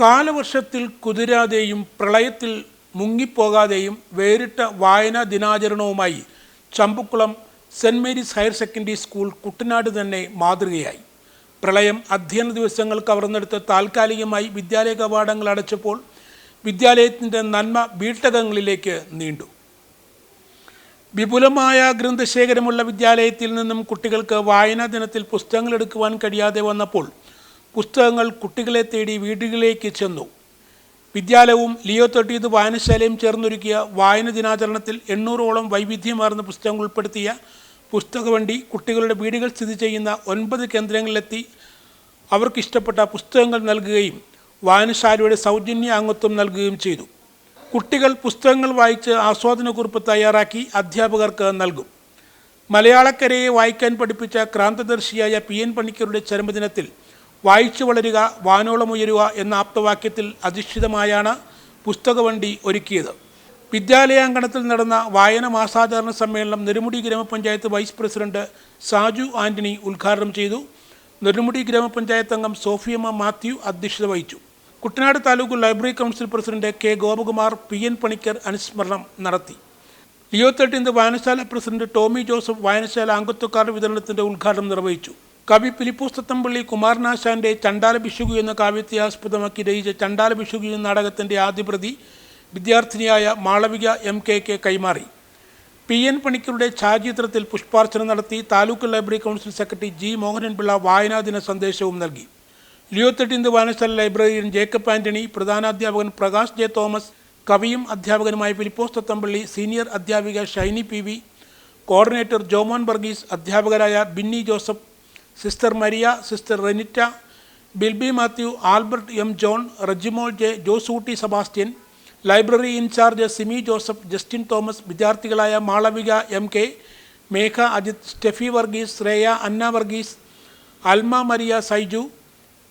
കാലവർഷത്തിൽ കുതിരാതെയും പ്രളയത്തിൽ മുങ്ങിപ്പോകാതെയും വേറിട്ട വായനാ ദിനാചരണവുമായി Champakulam saint Mary's higher secondary school Kuttanad തന്നെ മാതൃകയായി. പ്രളയം അധ്യയന ദിവസങ്ങൾ കവർന്നെടുത്ത് താൽക്കാലികമായി വിദ്യാലയ കവാടങ്ങൾ അടച്ചപ്പോൾ വിദ്യാലയത്തിന്റെ നന്മ വീട്ടകങ്ങളിലേക്ക് നീണ്ടു. വിപുലമായ ഗ്രന്ഥശേഖരമുള്ള വിദ്യാലയത്തിൽ നിന്നും കുട്ടികൾക്ക് വായനാ ദിനത്തിൽ പുസ്തകങ്ങൾ എടുക്കുവാൻ കഴിയാതെ വന്നപ്പോൾ പുസ്തകങ്ങൾ കുട്ടികളെ തേടി വീടുകളിലേക്ക് ചെന്നു. വിദ്യാലയവും ലിയോ തൊട്ടിയത് വായനശാലയും ചേർന്നൊരുക്കിയ വായന ദിനാചരണത്തിൽ എണ്ണൂറോളം വൈവിധ്യമാർന്ന പുസ്തകങ്ങൾ ഉൾപ്പെടുത്തിയ പുസ്തകവണ്ടി കുട്ടികളുടെ വീടുകൾ സ്ഥിതി ചെയ്യുന്ന ഒൻപത് കേന്ദ്രങ്ങളിലെത്തി അവർക്കിഷ്ടപ്പെട്ട പുസ്തകങ്ങൾ നൽകുകയും വായനശാലയുടെ സൗജന്യ അംഗത്വം നൽകുകയും ചെയ്തു. കുട്ടികൾ പുസ്തകങ്ങൾ വായിച്ച് ആസ്വാദനക്കുറിപ്പ് തയ്യാറാക്കി അധ്യാപകർക്ക് നൽകും. മലയാളക്കരയെ വായിക്കാൻ പഠിപ്പിച്ച ക്രാന്തദർശിയായ പി എൻ പണിക്കരുടെ ചരമദിനത്തിൽ വായിച്ചു വളരുക വാനോളം ഉയരുക എന്ന ആപ്തവാക്യത്തിൽ അധിഷ്ഠിതമായാണ് പുസ്തകവണ്ടി ഒരുക്കിയത്. വിദ്യാലയാങ്കണത്തിൽ നടന്ന വായന മാസാചരണ സമ്മേളനം നെടുമുടി ഗ്രാമപഞ്ചായത്ത് വൈസ് പ്രസിഡന്റ് സാജു ആന്റണി ഉദ്ഘാടനം ചെയ്തു. നെടുമുടി ഗ്രാമപഞ്ചായത്ത് അംഗം സോഫിയമ്മ മാത്യു അധ്യക്ഷത വഹിച്ചു. Kuttanad taluk library council president K Gopakumar P N Panicker അനുസ്മരണം നടത്തി. ലിയോ തേർട്ടീൻത് വായനശാല പ്രസിഡന്റ് ടോമി ജോസഫ് വായനശാല അംഗത്വക്കാരുടെ വിതരണത്തിന്റെ ഉദ്ഘാടനം നിർവഹിച്ചു. കവി ഫിലിപ്പോസ് തത്തമ്പള്ളി കുമാരനാശാന്റെ ചണ്ടാല ഭിഷുകു എന്ന കാവ്യത്തെ ആസ്പദമാക്കി രചിച്ച ചണ്ടാല ഭിഷുകു എന്ന നാടകത്തിന്റെ ആദ്യ പ്രതി വിദ്യാർത്ഥിനിയായ മാളവിക എം കെ കെ കൈമാറി. പി എൻ പണിക്കരുടെ ഛായാചിത്രത്തിൽ പുഷ്പാർച്ചന നടത്തി taluk library council secretary G Mohananpillai വായനാദിന സന്ദേശവും നൽകി. ലിയോ തെട്ടിന്ത് വായനശാല ലൈബ്രറിയൻ ജേക്കബ് ആന്റണി പ്രധാനാധ്യാപകൻ പ്രകാശ് ജെ തോമസ് കവിയും അധ്യാപകനുമായ ഫിലിപ്പോസ് തത്തമ്പള്ളി സീനിയർ അധ്യാപിക Shiny P V coordinator Jomon Varghese അധ്യാപകരായ Binny Joseph sister Maria sister Renitta Bilby Mathew Albert M John Rejimol J Josootty Sebastian library in charge Simi Joseph Justin Thomas വിദ്യാർത്ഥികളായ Malavika M K Megha Ajith Stephy Varghese Shreya Anna Varghese Alma Maria Saiju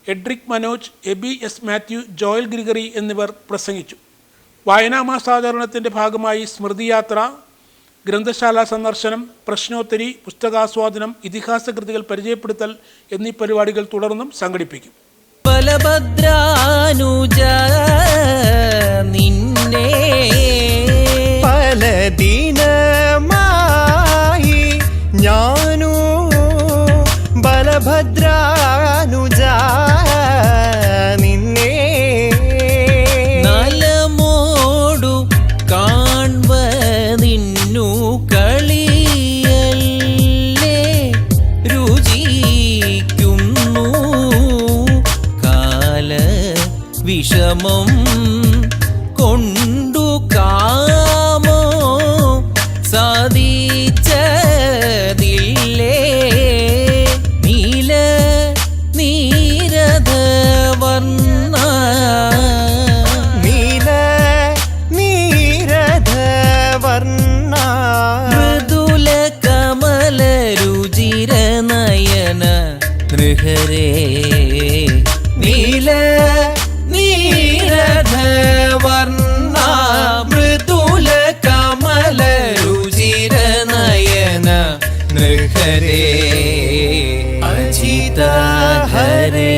Edric Manoj Abi S Mathew Joel Gregory എന്നിവർ പ്രസംഗിച്ചു. വായനാ മാസാചരണത്തിന്റെ ഭാഗമായി സ്മൃതിയാത്ര ഗ്രന്ഥശാല സന്ദർശനം പ്രശ്നോത്തരി പുസ്തകാസ്വാദനം ഇതിഹാസ കൃതികൾ പരിചയപ്പെടുത്തൽ എന്നീ പരിപാടികൾ തുടർന്നും സംഘടിപ്പിക്കും. ബലഭദ്രാനുജ നിന്നെ പല ദിനമായി ഞാനു ബലഭദ്രാനുജ വിഷമം കൊണ്ടു കാമോ? സാധിച്ചതില്ലേ? നീല നീരത വർണ നീല നീരത വർണ മൃദുല കമല രുചിര നയന നൃഹരേ നീല हरे अजित हरे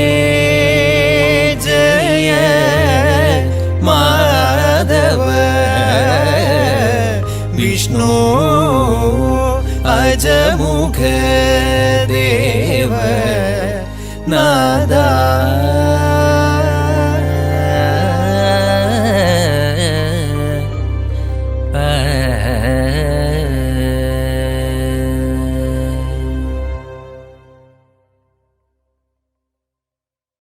जय माधव विष्णु अजमुख देव नादा